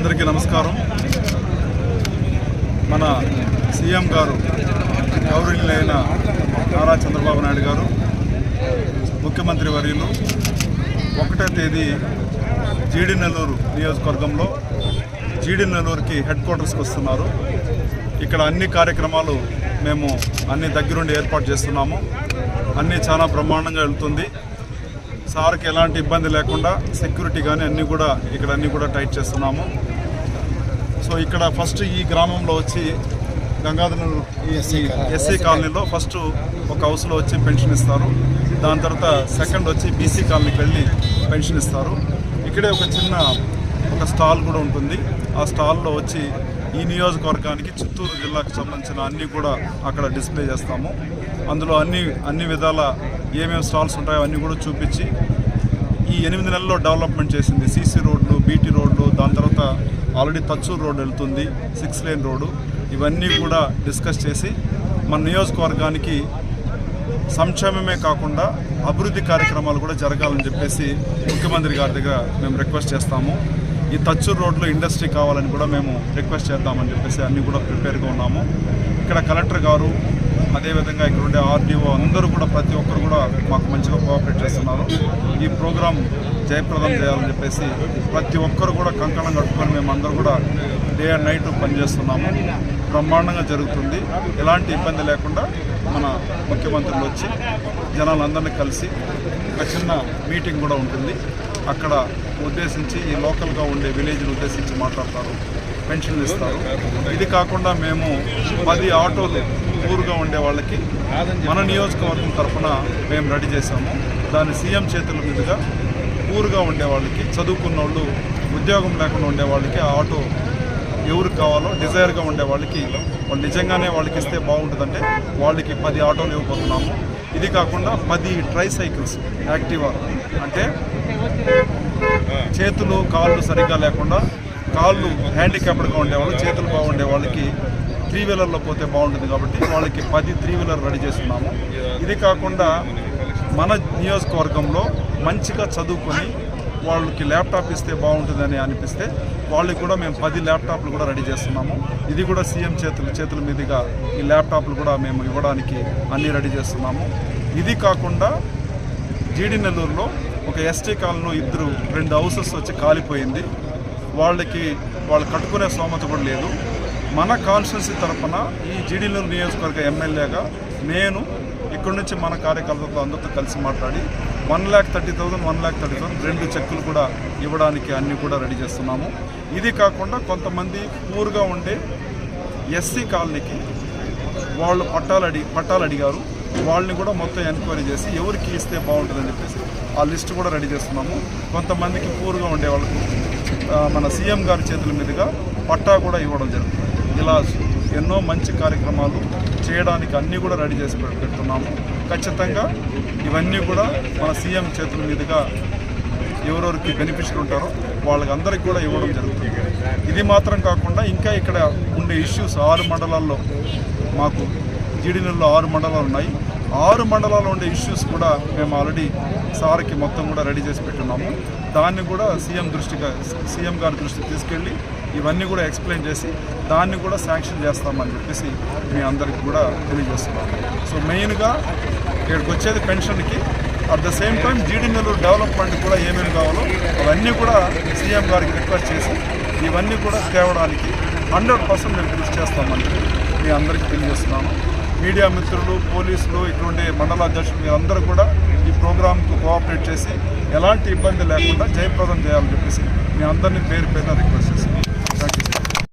అందరికీ నమస్కారం. మన సీఎం గారు గౌరవనీయులైన నారా చంద్రబాబు నాయుడు గారు ముఖ్యమంత్రి వర్యులు ఒకటో తేదీ జీడి నెల్లూరు నియోజకవర్గంలో జీడి నెల్లూరుకి హెడ్ క్వార్టర్స్కి వస్తున్నారు. ఇక్కడ అన్ని కార్యక్రమాలు మేము అన్ని దగ్గరుండి ఏర్పాటు చేస్తున్నాము. అన్నీ చాలా బ్రహ్మాండంగా వెళ్తుంది. సార్కి ఎలాంటి ఇబ్బంది లేకుండా సెక్యూరిటీ కానీ అన్నీ కూడా ఇక్కడ అన్నీ కూడా టైట్ చేస్తున్నాము. సో ఇక్కడ ఫస్ట్ ఈ గ్రామంలో వచ్చి గంగాధర ఎస్సీ కాలనీలో ఫస్ట్ ఒక హౌస్లో వచ్చి పెన్షన్ ఇస్తారు. దాని తర్వాత సెకండ్ వచ్చి బీసీ కాలనీకి వెళ్ళి పెన్షన్ ఇస్తారు. ఇక్కడే ఒక చిన్న ఒక స్టాల్ కూడా ఉంటుంది. ఆ స్టాల్లో వచ్చి ఈ నియోజకవర్గానికి చిత్తూరు జిల్లాకు సంబంధించిన అన్నీ కూడా అక్కడ డిస్ప్లే చేస్తాము. అందులో అన్ని అన్ని విధాల ఏమేమి స్టాల్స్ ఉంటాయో అన్నీ కూడా చూపించి ఈ ఎనిమిది నెలల్లో డెవలప్మెంట్ చేసింది సీసీ రోడ్లు బీటీ రోడ్లు దాని తర్వాత ఆల్రెడీ తచ్చూరు రోడ్ వెళ్తుంది సిక్స్ లేన్ రోడ్డు. ఇవన్నీ కూడా డిస్కస్ చేసి మన నియోజకవర్గానికి సంక్షేమమే కాకుండా అభివృద్ధి కార్యక్రమాలు కూడా జరగాలని చెప్పేసి ముఖ్యమంత్రి గారి దగ్గర మేము రిక్వెస్ట్ చేస్తాము. ఈ తచ్చూరు రోడ్లో ఇండస్ట్రీ కావాలని కూడా మేము రిక్వెస్ట్ చేద్దామని చెప్పేసి అన్నీ కూడా ప్రిపేర్గా ఉన్నాము. ఇక్కడ కలెక్టర్ గారు అదేవిధంగా ఇక్కడ ఉండే ఆర్డీఓ అందరూ కూడా ప్రతి ఒక్కరు కూడా మాకు మంచిగా కోఆపరేట్ చేస్తున్నారు. ఈ ప్రోగ్రాం జయప్రదం చేయాలని చెప్పేసి ప్రతి ఒక్కరు కూడా కంకణం కట్టుకొని మేము అందరూ కూడా డే అండ్ నైట్ పనిచేస్తున్నాము. బ్రహ్మాండంగా జరుగుతుంది. ఎలాంటి ఇబ్బంది లేకుండా మన ముఖ్యమంత్రులు వచ్చి జనాలందరినీ కలిసి ఒక చిన్న మీటింగ్ కూడా ఉంటుంది. అక్కడ ఉద్దేశించి ఈ లోకల్గా ఉండే విలేజ్ని ఉద్దేశించి మాట్లాడతారు. పెన్షన్లు ఇస్తారు. ఇది కాకుండా మేము పది ఆటోలు ఊరుగా ఉండే వాళ్ళకి మన నియోజకవర్గం తరఫున మేము రెడీ చేశాము. దాన్ని సీఎం చేతుల మీదుగా ఊరుగా ఉండే వాళ్ళకి చదువుకున్న వాళ్ళు ఉద్యోగం లేకుండా ఉండే వాళ్ళకి ఆ ఆటో ఎవరికి కావాలో డిజైర్గా ఉండే వాళ్ళకి వాళ్ళు నిజంగానే వాళ్ళకి ఇస్తే బాగుంటుందంటే వాళ్ళకి పది ఆటోలు ఇవ్వబోతున్నాము. ఇది కాకుండా పది ట్రై సైకిల్స్ యాక్టివా అంటే చేతులు కాళ్ళు సరిగ్గా లేకుండా కాళ్ళు హ్యాండిక్యాప్డ్గా ఉండేవాళ్ళు చేతులు బాగుండే వాళ్ళకి త్రీ వీలర్లో పోతే బాగుంటుంది కాబట్టి వాళ్ళకి పది త్రీ వీలర్ రెడీ చేస్తున్నాము. ఇది కాకుండా మన నియోజకవర్గంలో మంచిగా చదువుకొని వాళ్ళకి ల్యాప్టాప్ ఇస్తే బాగుంటుందని అనిపిస్తే వాళ్ళకి కూడా మేము పది ల్యాప్టాప్లు కూడా రెడీ చేస్తున్నాము. ఇది కూడా సీఎం చేతుల చేతుల మీదుగా ఈ ల్యాప్టాప్లు కూడా మేము ఇవ్వడానికి అన్నీ రెడీ చేస్తున్నాము. ఇది కాకుండా జీడి నెల్లూరులో ఒక ఎస్టీ కాలనీలో ఇద్దరు రెండు హౌసెస్ వచ్చి కాలిపోయింది. వాళ్ళకి వాళ్ళు కట్టుకునే స్తోమత కూడా లేదు. మన కాన్స్టిట్యున్సీ తరఫున ఈ జీడీలూరు నియోజకవర్గ ఎమ్మెల్యేగా నేను ఇక్కడ నుంచి మన కార్యకర్తలతో అందరితో కలిసి మాట్లాడి one lakh thirty thousand one lakh thirty thousand రెండు చెక్కులు కూడా ఇవ్వడానికి అన్నీ కూడా రెడీ చేస్తున్నాము. ఇది కాకుండా కొంతమంది పూర్గా ఉండే ఎస్సీ కాలనీకి వాళ్ళు పట్టాలు అడిగి పట్టాలు అడిగారు. వాళ్ళని కూడా మొత్తం ఎంక్వైరీ చేసి ఎవరికి ఇస్తే బాగుంటుందని చెప్పేసి ఆ లిస్ట్ కూడా రెడీ చేస్తున్నాము. కొంతమందికి పూర్గా ఉండే వాళ్ళకు మన సీఎం గారి చేతుల మీదుగా పట్టా కూడా ఇవ్వడం జరుగుతుంది. ఇలా ఎన్నో మంచి కార్యక్రమాలు చేయడానికి అన్నీ కూడా రెడీ చేసి పెడుతున్నాము. ఖచ్చితంగా ఇవన్నీ కూడా మన సీఎం చేతుల మీదుగా ఎవరెవరికి బెనిఫిషియర్ ఉంటారో వాళ్ళకి అందరికి కూడా ఇవ్వడం జరుగుతుంది. ఇది మాత్రం కాకుండా ఇంకా ఇక్కడ ఉండే ఇష్యూస్ ఆరు మండలాల్లో మాకు జీడీలలో ఆరు మండలాలు ఉన్నాయి. ఆరు మండలాల్లో ఉండే ఇష్యూస్ కూడా మేము ఆల్రెడీ సార్కి మొత్తం కూడా రెడీ చేసి పెట్టున్నాము. దాన్ని కూడా సీఎం దృష్టిగా సీఎం గారి దృష్టికి తీసుకెళ్ళి ఇవన్నీ కూడా ఎక్స్ప్లెయిన్ చేసి దాన్ని కూడా శాంక్షన్ చేస్తామని చెప్పేసి మీ అందరికి కూడా తెలియజేస్తున్నాము. సో మెయిన్గా ఇక్కడికి వచ్చేది పెన్షన్కి. At the same time GD Nellore development కూడా ఏమేమి కావాలో అవన్నీ కూడా సీఎం గారికి రిక్వెస్ట్ చేసి ఇవన్నీ కూడా తేవడానికి హండ్రెడ్ పర్సెంట్ మేము కృషి చేస్తామని మీ అందరికీ తెలియజేస్తున్నాను మీడియా మిత్రులు పోలీసులు ఇటువంటి మండల అధ్యక్షులు మీరందరూ కూడా ఈ ప్రోగ్రాంకు కోఆపరేట్ చేసి ఎలాంటి ఇబ్బంది లేకుండా జయప్రదం చేయాలని చెప్పేసి మీ అందరినీ పేరు పేరున రిక్వెస్ట్ చేసి థ్యాంక్ యూ